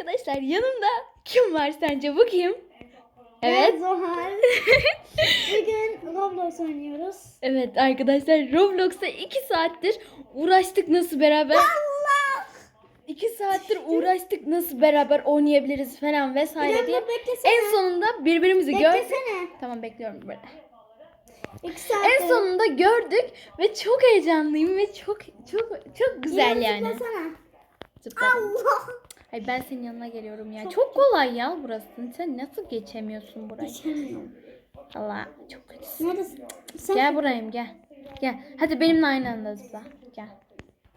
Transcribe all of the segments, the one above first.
arkadaşlar yanımda kim var sence bu kim? Evet. Ben Zohar. Bugün Roblox oynuyoruz. Evet arkadaşlar Roblox'ta 2 saattir uğraştık nasıl beraber. Allah! 2 saattir uğraştık nasıl beraber oynayabiliriz falan vesaire diye. En sonunda birbirimizi gördük. Tamam bekliyorum saat. En sonunda gördük ve çok heyecanlıyım ve çok çok çok güzel yani. Zıplasana. Zıpladım. Allah! Ay ben senin yanına geliyorum ya. Çok kolay ya burası. Sen nasıl geçemiyorsun burayı? Geçemiyorum. Allah çok kötüsün. Neredesin? Sen Gel burayım gel. Gel. Hadi benimle aynı anda zıpla. Gel.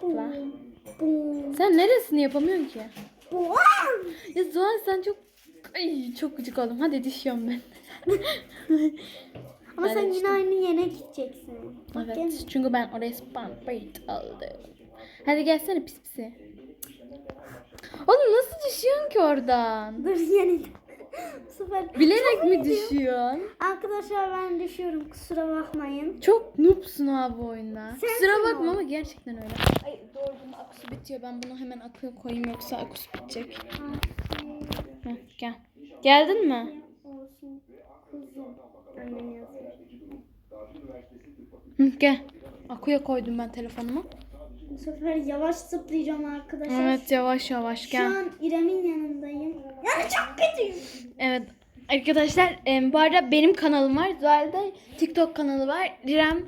Zıpla. Sen neresini yapamıyorsun ki? Ya Zuhal sen çok Ay çok gıcık oldum. Hadi düşüyorum ben. Ama Ben sen yine aynı yere gideceksin. Evet. Çünkü ben oraya spam point aldım. Hadi gelsene pis pisi. Oğlum nasıl düşüyorsun ki oradan? Dur yeni. Bu sefer. Bilerek mi düşüyorsun? Arkadaşlar ben düşüyorum kusura bakmayın. Çok noobsun abi bu oyunda. Sensin Kusura bakma o. ama gerçekten öyle. Ay doğru bunun aküsü bitiyor. Ben bunu hemen aküye koyayım yoksa aküsü bitecek. Heh, gel. Geldin mi? Olsun yazıyor. Hı, gel. Aküye koydum ben telefonumu. Bu sefer yavaş zıplayacağım arkadaşlar. Evet yavaş yavaş Şu gel. an İrem'in yanındayım. Yani çok kötüyüm. Evet arkadaşlar e, bu arada benim kanalım var. Zuhal'de TikTok kanalı var. Direm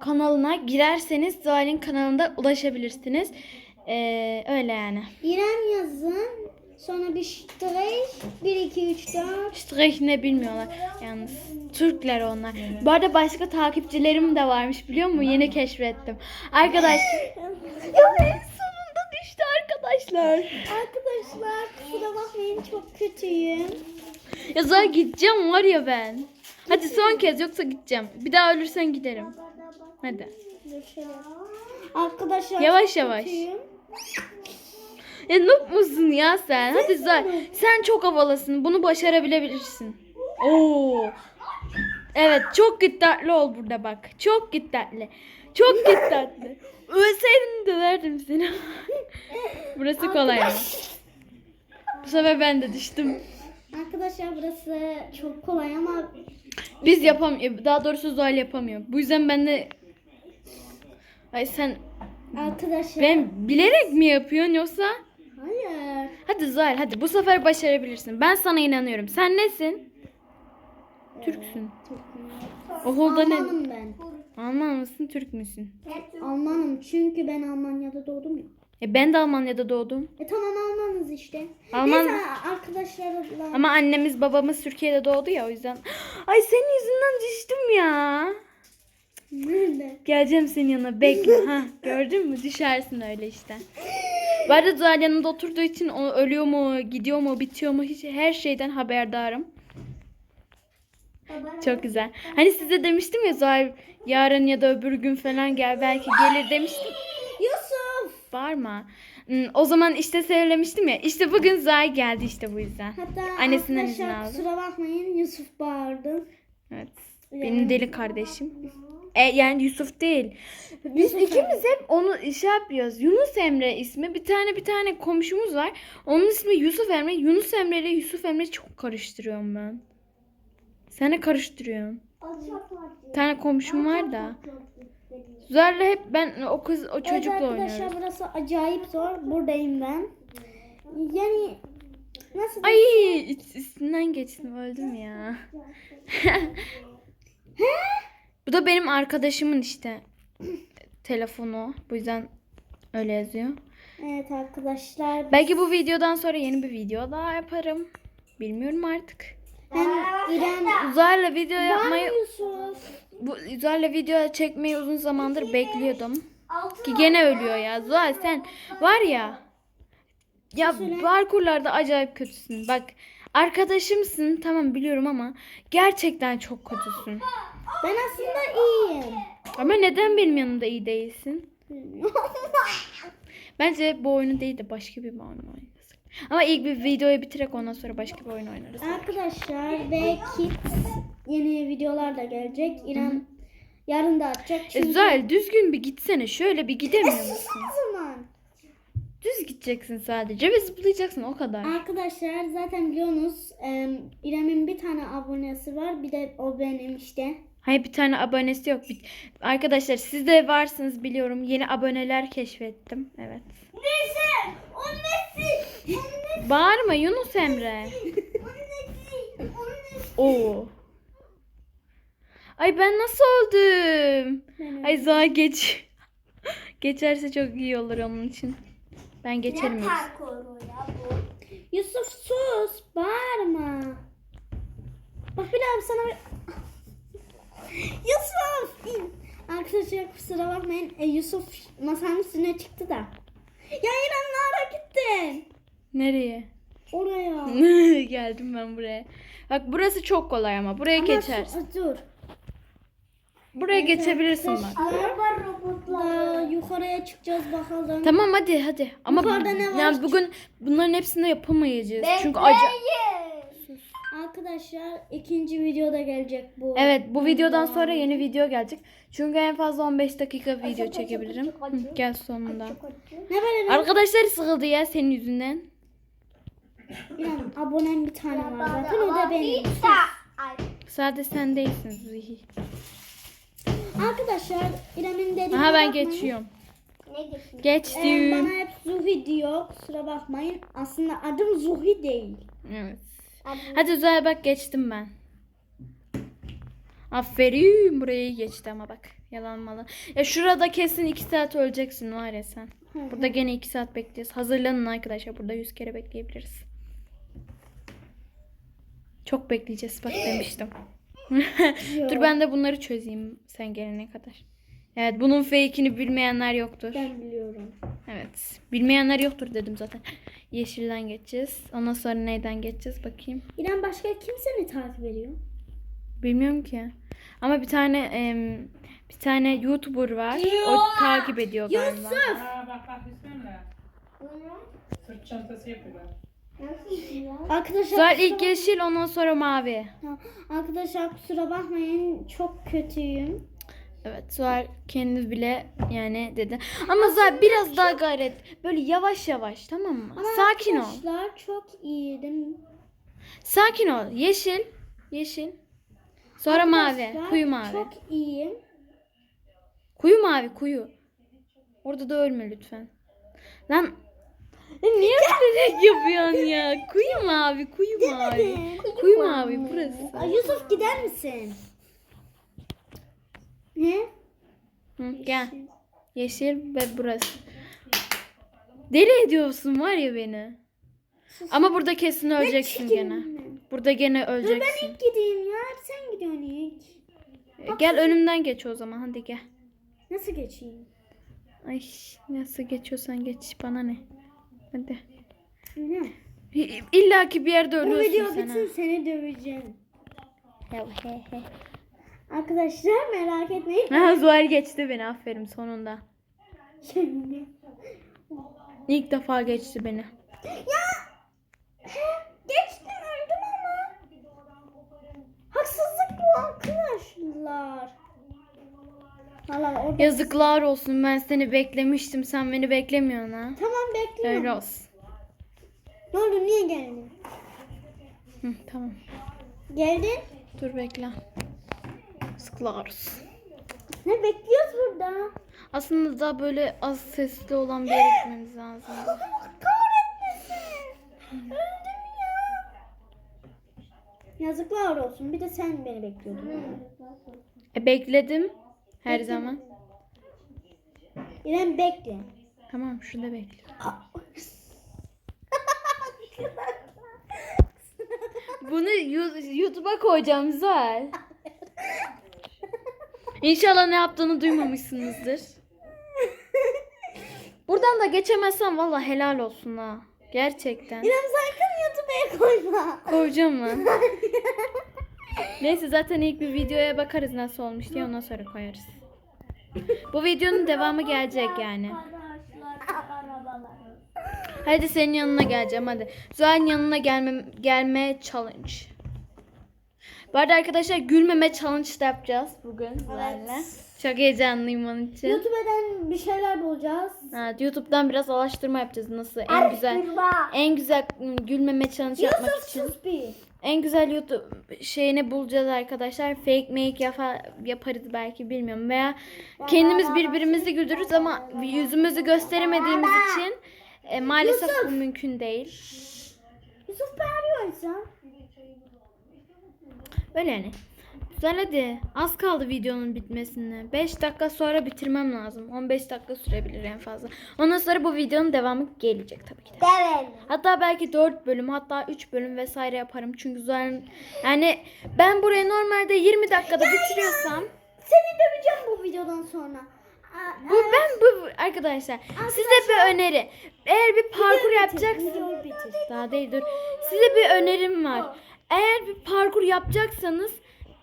kanalına girerseniz Zuhal'in kanalında ulaşabilirsiniz. E, öyle yani. İrem yazın. Sonra bir strich. 1, 2, 3, 4. Strich ne bilmiyorlar yalnız. Türkler onlar. Bu arada başka takipçilerim de varmış biliyor musun? Yeni keşfettim. Arkadaş. ya en sonunda düştü arkadaşlar. Arkadaşlar kusura bakmayın çok kötüyüm. Ya zaten gideceğim var ya ben. Hadi son kez yoksa gideceğim. Bir daha ölürsen giderim. Hadi. Arkadaşlar Yavaş yavaş. kötüyüm. Ya noob musun ya sen? Hadi zaten. Sen çok havalısın. Bunu başarabilebilirsin. Oo. Evet çok dikkatli ol burada bak. Çok dikkatli. Çok dikkatli. Ölseydin döverdim seni. Burası kolay ama. Bu sefer ben de düştüm. Arkadaşlar burası çok kolay ama Biz yapamıyor. Daha doğrusu Zuhal yapamıyor. Bu yüzden ben de Ay sen arkadaşlar ben bilerek mi yapıyorsun yoksa? hayır. Hadi Zuhal hadi bu sefer başarabilirsin. Ben sana inanıyorum. Sen nesin? Türksün. Okulda ne? Almanım ben. Alman mısın Türk müsün? Almanım çünkü ben Almanya'da doğdum ya. E ben de Almanya'da doğdum. E tamam Almanız işte. Alman- Neyse arkadaşlarla Ama annemiz babamız Türkiye'de doğdu ya o yüzden. Ay senin yüzünden düştüm ya. nerede? Geleceğim senin yanına bekle. ha gördün mü? Düşersin öyle işte. Bu arada Zuhal yanında oturduğu için o ölüyor mu, gidiyor mu, bitiyor mu hiç her şeyden haberdarım. Çok güzel. Hani size demiştim ya Zuhal yarın ya da öbür gün falan gel belki gelir demiştim. Yusuf. Bağırma. Hmm, O zaman işte söylemiştim ya. İşte bugün Zuhal geldi işte bu yüzden. Hatta Annesinden izin aldı. kusura bakmayın Yusuf bağırdı. Evet. Benim deli kardeşim. E, yani Yusuf değil. Biz Yusuf ikimiz hep onu şey yapıyoruz. Yunus Emre ismi. Bir tane bir tane komşumuz var. Onun ismi Yusuf Emre. Yunus Emre ile Yusuf Emre çok karıştırıyorum ben. Sen de karıştırıyorsun. Bir tane komşum var da. Zuhal'le hep ben o kız o Evet çocukla arkadaşlar oynuyoruz. burası acayip zor. Buradayım ben. Yani nasıl Ay üst- üstünden geçtim öldüm ya. Bu da benim arkadaşımın işte telefonu. Bu yüzden öyle yazıyor. Evet arkadaşlar. Belki bu videodan sonra yeni bir video daha yaparım. Bilmiyorum artık. Hem İrem Uzayla video yapmayı, bu Uzayla video çekmeyi uzun zamandır bekliyordum. Ki gene ölüyor ya. Zuhal sen var ya. Ya parkurlarda acayip kötüsün. Bak arkadaşımsın tamam biliyorum ama gerçekten çok kötüsün. Ben aslında iyiyim. Ama neden benim yanımda iyi değilsin? Bence bu oyunu değil de başka bir oyun oynarız. Ama ilk bir videoyu bitirek ondan sonra başka bir oyun oynarız. Arkadaşlar ve Kit yeni videolar da gelecek. İrem yarın da atacak. E, Çünkü Zuhal düzgün bir gitsene. Şöyle bir gidemiyor musun? o zaman. Düz gideceksin sadece ve zıplayacaksın o kadar. Arkadaşlar zaten biliyorsunuz e, İrem'in bir tane abonesi var. Bir de o benim işte. Hayır bir tane abonesi yok. Bir- Arkadaşlar siz de varsınız biliyorum. Yeni aboneler keşfettim. Evet. Neyse. O nesi? Bağırma Yunus Emre. Oo. Ay ben nasıl oldum? Ay Zaha geç. Geçerse çok iyi olur onun için. Ben geçerim yoksa. Yusuf sus. Bağırma. Bak bir daha sana bir... Yusuf. Arkadaşlar kusura bakmayın. E, Yusuf masanın üstüne çıktı da. Ya İrem nereye gittin? Nereye? Oraya. Geldim ben buraya. Bak burası çok kolay ama buraya Ama geçersin. su- Dur. Buraya geçebilirsin bak. Araba robotları. Yukarıya çıkacağız bakalım. Tamam hadi hadi. Ama Yukarıda ne var? yani bugün bunların hepsini yapamayacağız. Çünkü acı. Arkadaşlar ikinci videoda gelecek bu. Evet bu videodan sonra yeni video gelecek. Çünkü en fazla 15 dakika video çekebilirim. Hı, Gel sonunda. Ne böyle? Arkadaşlar sıkıldı ya senin yüzünden. İrem abonem bir tane var zaten o da benim. Sadece sen değilsin Zihi. Arkadaşlar İrem'in dediğine Aha ben bakmayın. geçiyorum. Ee, Geçtim. bana hep Zuhi diyor. Kusura bakmayın. Aslında adım Zuhi değil. Evet. Hadi Zuhal bak geçtim ben. Aferin burayı geçti ama bak yalanmalı. Ya şurada kesin 2 saat öleceksin var ya sen. Burada gene 2 saat bekleyeceğiz. Hazırlanın arkadaşlar burada 100 kere bekleyebiliriz. Çok bekleyeceğiz bak demiştim. Dur ben de bunları çözeyim sen gelene kadar. Evet bunun fake'ini bilmeyenler yoktur. Ben biliyorum. Evet. Bilmeyenler yoktur dedim zaten. Yeşilden geçeceğiz. Ondan sonra neyden geçeceğiz bakayım. İrem başka kim seni takip ediyor? Bilmiyorum ki. Ama bir tane em, bir tane YouTuber var. O takip ediyor galiba. Aa bak bak bismillah. Sırt çantası yapıyorlar. Arkadaşlar Zuhal ilk yeşil ondan sonra mavi. Ha, Arkadaşlar kusura bakmayın çok kötüyüm. Evet Zuhal kendi bile yani dedi. Ama Zuhal biraz daha gayret. Böyle yavaş yavaş tamam mı? Ama Sakin ol. Arkadaşlar çok iyiydim. Sakin ol. Yeşil. Yeşil. Sonra mavi. Arkadaşlar, Kuyu mavi. Çok iyiyim. Kuyu mavi kuyu. Orada da ölme lütfen. Lan e niye bilerek yapıyorsun ya? Kuyu mavi, kuyu mavi. Kuyu mavi burası. Ay, Yusuf gider misin? Ne? Hı, gel. Yeşil ve burası. Deli ediyorsun var ya beni. Ama burada kesin öleceksin gene. Burada gene Dur ben öleceksin. ilk gideyim ya. Sen gidiyorsun ilk. Gel önümden geç o zaman hadi gel. Nasıl geçeyim? Ay nasıl geçiyorsan geç bana ne. Hadi. Ne? İlla ki bir yerde Bu ölüyorsun video sen. ha. bitsin seni döveceğim. Ya, he he. Arkadaşlar merak etmeyin. Ha Zuhal geçti beni aferin sonunda. Şimdi. İlk defa geçti beni. Geçtim öldüm ama. Haksızlık bu arkadaşlar. Valla orada. Yazıklar olsun ben seni beklemiştim sen beni beklemiyorsun ha. Tamam bekliyorum. Öyle olsun. Ne oldu niye geldin? Hı, tamam. Geldin. Dur bekle. Olsun. Ne bekliyoruz burada? Aslında daha böyle az sesli olan bir yere gitmemiz lazım. Allah kahretmesin. Öldüm ya. Yazıklar olsun. Bir de sen beni bekliyordun. E, bekledim. Her zaman. İrem bekle. Tamam şurada bekle. Bunu Yu- YouTube'a koyacağım Zuhal. İnşallah ne yaptığını duymamışsınızdır. Buradan da geçemezsem valla helal olsun ha. Gerçekten. İrem sakın YouTube'a koyma. Koyacağım mı? Neyse zaten ilk bir videoya bakarız nasıl olmuş diye ondan sonra koyarız. Bu videonun devamı gelecek yani. Hadi senin yanına geleceğim hadi. Zuhal'in yanına gelme, gelme challenge. Bu arada arkadaşlar gülmeme challenge da yapacağız bugün Zuhal'le. Çok heyecanlıyım onun için. YouTube'dan bir şeyler bulacağız. Evet, YouTube'dan biraz araştırma yapacağız nasıl en güzel en güzel gülmeme challenge yapmak Yusuf için. sus bir. En güzel YouTube şeyini bulacağız arkadaşlar. Fake make yapa- yaparız belki bilmiyorum veya kendimiz birbirimizi güldürürüz ama yüzümüzü gösteremediğimiz için e, maalesef bu mümkün değil. Yusuf bağırıyor insan. Böyle yani. Güzel hadi. Az kaldı videonun bitmesine. 5 dakika sonra bitirmem lazım. 15 dakika sürebilir en fazla. Ondan sonra bu videonun devamı gelecek tabii ki de. Evet. Hatta belki 4 bölüm hatta 3 bölüm vesaire yaparım. Çünkü zaten yani ben burayı normalde 20 dakikada bitiriyorsam Seni döveceğim bu videodan sonra. Bu ben bu arkadaşlar size bir öneri. Eğer bir parkur yapacaksınız daha değil dur. Size bir önerim var. Eğer bir parkur yapacaksanız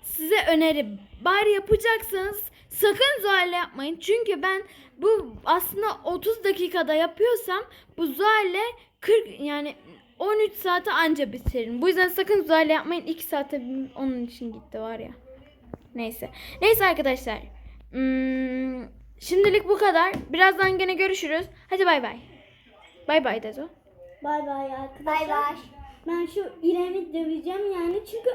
size öneri. Bari yapacaksanız sakın Zuhal'le yapmayın. Çünkü ben bu aslında 30 dakikada yapıyorsam bu Zuhal'le 40 yani 13 saate anca bitiririm. Bu yüzden sakın Zuhal'le yapmayın. 2 saate onun için gitti var ya. Neyse. Neyse arkadaşlar. Hmm, şimdilik bu kadar. Birazdan gene görüşürüz. Hadi bay bay. Bay bay Dezo. Bay bay arkadaşlar. Bay bay. Ben şu İrem'i döveceğim yani çünkü